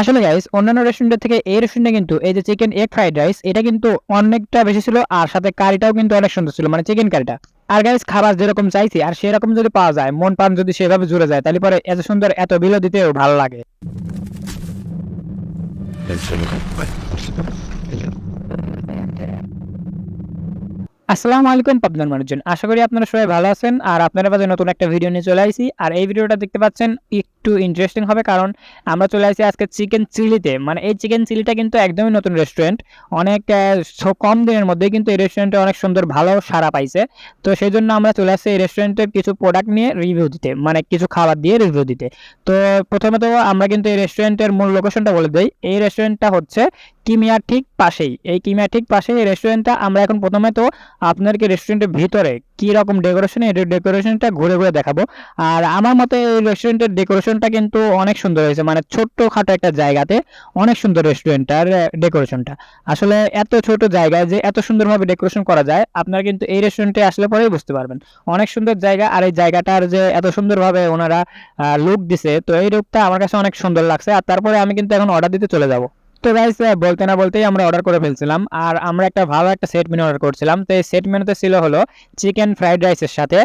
আসলে গাইস অন্যান্য রেস্টুরেন্টের থেকে এই রেস্টুরেন্টে কিন্তু এই যে চিকেন এগ ফ্রাইড রাইস এটা কিন্তু অনেকটা বেশি ছিল আর সাথে কারিটাও কিন্তু অনেক সুন্দর ছিল মানে চিকেন কারিটা। আর গাইস খাবার যেরকম চাইছি আর সেরকম যদি পাওয়া যায়, মন পান যদি সেভাবে জুড়ে যায়, তাহলে পরে এত সুন্দর, এত বিল দিতেও ভালো লাগে। আসসালামু আলাইকুম পাবনার মানুষজন। আশা করি আপনারা সবাই ভালো আছেন। আর আপনারা মাঝে নতুন একটা ভিডিও নিয়ে চলে আসি আর এই ভিডিওটা দেখতে পাচ্ছেন, একটু ইন্টারেস্টিং হবে কারণ আমরা চলে আসি আজকে চিকেন চিলিতে মানে এই চিকেন চিলিটা কিন্তু একদমই নতুন রেস্টুরেন্ট অনেক কম দিনের মধ্যেই কিন্তু এই রেস্টুরেন্টে অনেক সুন্দর ভালো সাড়া পাইছে। তো সেই জন্য আমরা চলে আসছি এই রেস্টুরেন্টের কিছু প্রোডাক্ট নিয়ে রিভিউ দিতে। মানে কিছু খাবার দিয়ে রিভিউ দিতে। তো প্রথমত আমরা কিন্তু এই রেস্টুরেন্টের মূল লোকেশনটা বলে দিই। এই রেস্টুরেন্টটা হচ্ছে কিমিয়ার ঠিক পাশেই। এই কিমিয়ার ঠিক পাশেই এই রেস্টুরেন্টটা আমরা এখন প্রথমে তো আপনাদেরকে রেস্টুরেন্টের ভিতরে কি রকম ডেকোরেশন এই ডেকোরেশনটা ঘুরে ঘুরে দেখাবো। আর আমার মতে এই রেস্টুরেন্টের ডেকোরেশনটা কিন্তু অনেক সুন্দর হয়েছে। মানে ছোট্ট খাটো একটা জায়গাতে অনেক সুন্দর রেস্টুরেন্টটার ডেকোরেশনটা আসলে এত ছোট জায়গায় যে এত সুন্দরভাবে ডেকোরেশন করা যায়, আপনারা কিন্তু এই রেস্টুরেন্টে আসলে পরেই বুঝতে পারবেন। অনেক সুন্দর জায়গা আর এই জায়গাটার যে এত সুন্দরভাবে ওনারা লুক দিছে, তো এই লুকটা আমার কাছে অনেক সুন্দর লাগছে। আর তারপরে আমি কিন্তু এখন অর্ডার দিতে চলে যাব। তো গাইস বলতে না বলতেই আমরা অর্ডার করে ফেলছিলাম। আর আমরা একটা ভালো একটা সেট মেনু অর্ডার করছিলাম। তো এই সেট মেনুতে ছিল হলো চিকেন ফ্রাইড রাইসের সাথে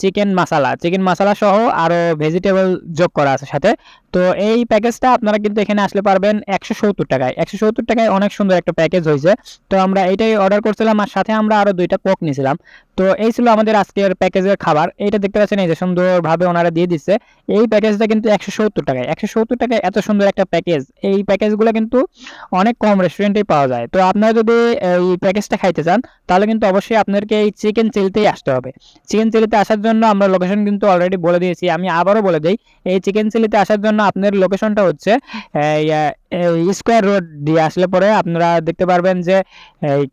চিকেন মশালা চিকেন মশালা সহ আরও ভেজিটেবল যোগ করা আছে সাথে। তো এই প্যাকেজটা আপনারা কিন্তু এখানে আসলে পারবেন একশো সত্তর টাকায়। একশো সত্তর টাকায় অনেক সুন্দর একটা প্যাকেজ হয়েছে। তো আমরা এইটাই অর্ডার করছিলাম আর সাথে আমরা আরও দুইটা কোক নিয়েছিলাম। তো এই ছিল আমাদের আজকের প্যাকেজের খাবার। এইটা দেখতে পাচ্ছেন এই যে সুন্দরভাবে ওনারা দিয়ে দিচ্ছে। এই প্যাকেজটা কিন্তু একশো সত্তর টাকায়। একশো সত্তর টাকায় এত সুন্দর একটা প্যাকেজ এই প্যাকেজগুলো কিন্তু অনেক কম রেস্টুরেন্টেই পাওয়া যায়। তো আপনারা যদি এই প্যাকেজটা খাইতে চান, তাহলে কিন্তু অবশ্যই আপনাদেরকে এই চিকেন চিলিতেই আসতে হবে। চিকেন চিলিতে আসার জন্য আমরা লোকেশন কিন্তু অলরেডি বলে দিয়েছি। আমি আবারও বলে দিই, এই চিকেন চিলিতে আসার জন্য আপনার লোকেশনটা হচ্ছে স্কোয়ার রোড দিয়ে আসলে পরে আপনারা দেখতে পারবেন যে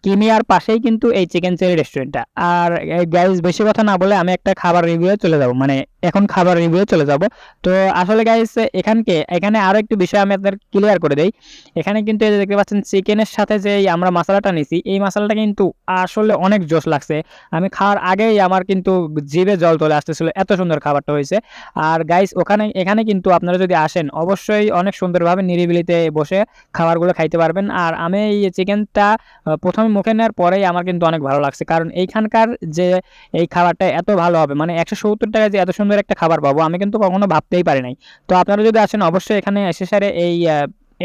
কিমিয়ার পাশেই কিন্তু এই চিকেন চিলি রেস্টুরেন্টটা আর গাইজ বেশি কথা না বলে আমি একটা খাবার রিভিউয়ে চলে যাব। মানে এখন খাবার রিভিউয়ে চলে যাব। তো আসলে গাইজ এখানকে, এখানে আরও একটু বিষয় আমি আপনাদের ক্লিয়ার করে দেই। এখানে কিন্তু এই দেখতে পাচ্ছেন চিকেনের সাথে যে আমরা মশলাটা নিছি, এই মশলাটা কিন্তু আসলে অনেক জোশ লাগছে। আমি খাওয়ার আগেই আমার কিন্তু জিভে জল চলে আসতেছিল, এত সুন্দর খাবারটা হয়েছে। আর গাইস ওখানে, এখানে কিন্তু আপনারা যদি আসেন, অবশ্যই অনেক সুন্দরভাবে নিরিবিলিতে বসে খাবারগুলো খাইতে পারবেন। আর আমি এই চিকেনটা প্রথমে মুখে নেওয়ার পরেই আমার কিন্তু অনেক ভালো লাগছে। কারণ এইখানকার যে এই খাবারটা এত ভালো হবে মানে একশো সত্তর টাকায় যে এত সুন্দর একটা খাবার পাবো, আমি কিন্তু কখনো ভাবতেই পারি নাই। তো আপনারা যদি আসেন, অবশ্যই এখানে এসে সারে এই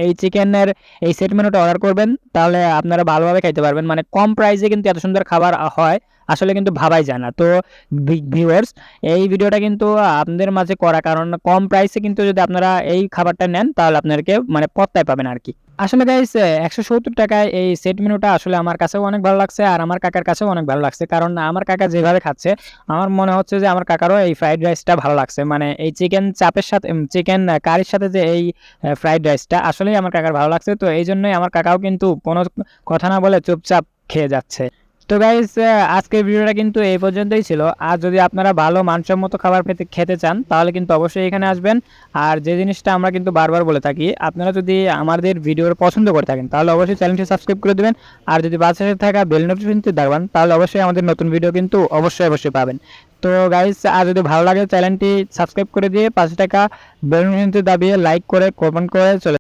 এই চিকেনের এই সেট মেনুটা অর্ডার করবেন। তাহলে আপনারা ভালোভাবে খাইতে পারবেন। মানে কম প্রাইসে কিন্তু এত সুন্দর খাবার হয়। আসলে কিন্তু ভাবাই যায় না। তো ভিউয়ার্স এই ভিডিওটা কিন্তু আপনাদের মাঝে করা। কারণ কম প্রাইসে কিন্তু যদি আপনারা এই খাবারটা নেন, তাহলে আপনাদেরকে মানে পত্তায় পাবেন আর কি আসলে গাইস একশো সত্তর টাকায় এই সেট মেনুটা আসলে আমার কাছেও অনেক ভালো লাগছে, আর আমার কাকার কাছেও অনেক ভালো লাগছে। কারণ আমার কাকা যেভাবে খাচ্ছে, আমার মনে হচ্ছে যে আমার কাকারও এই ফ্রাইড রাইসটা ভালো লাগছে। মানে এই চিকেন চাপের সাথে চিকেন কারির সাথে যে এই ফ্রাইড রাইসটা আসলেই আমার কাকার ভালো লাগছে। তো এই জন্যই আমার কাকাও কিন্তু কোনো কথা না বলে চুপচাপ খেয়ে যাচ্ছে। তো গাইস আজকের ভিডিওটা কিন্তু এই পর্যন্তই ছিল। আর যদি আপনারা ভালো মানসম্মত খাবার পেতে খেতে চান, তাহলে কিন্তু অবশ্যই এখানে আসবেন। আর যে জিনিসটা আমরা কিন্তু বারবার বলে থাকি, আপনারা যদি আমাদের ভিডিওর পছন্দ করে থাকেন, তাহলে অবশ্যই চ্যানেলটি সাবস্ক্রাইব করে দেবেন। আর যদি পাশে থাকা বেল নোটিফিকেশনটি দেখবেন, তাহলে অবশ্যই আমাদের নতুন ভিডিও কিন্তু অবশ্যই অবশ্যই পাবেন। তো গাইস আর যদি ভালো লাগে চ্যানেলটি সাবস্ক্রাইব করে দিয়ে পাঁচশো টাকা বেল নোটিফিকেশনটি দাবিয়ে লাইক করে কমেন্ট করে চলে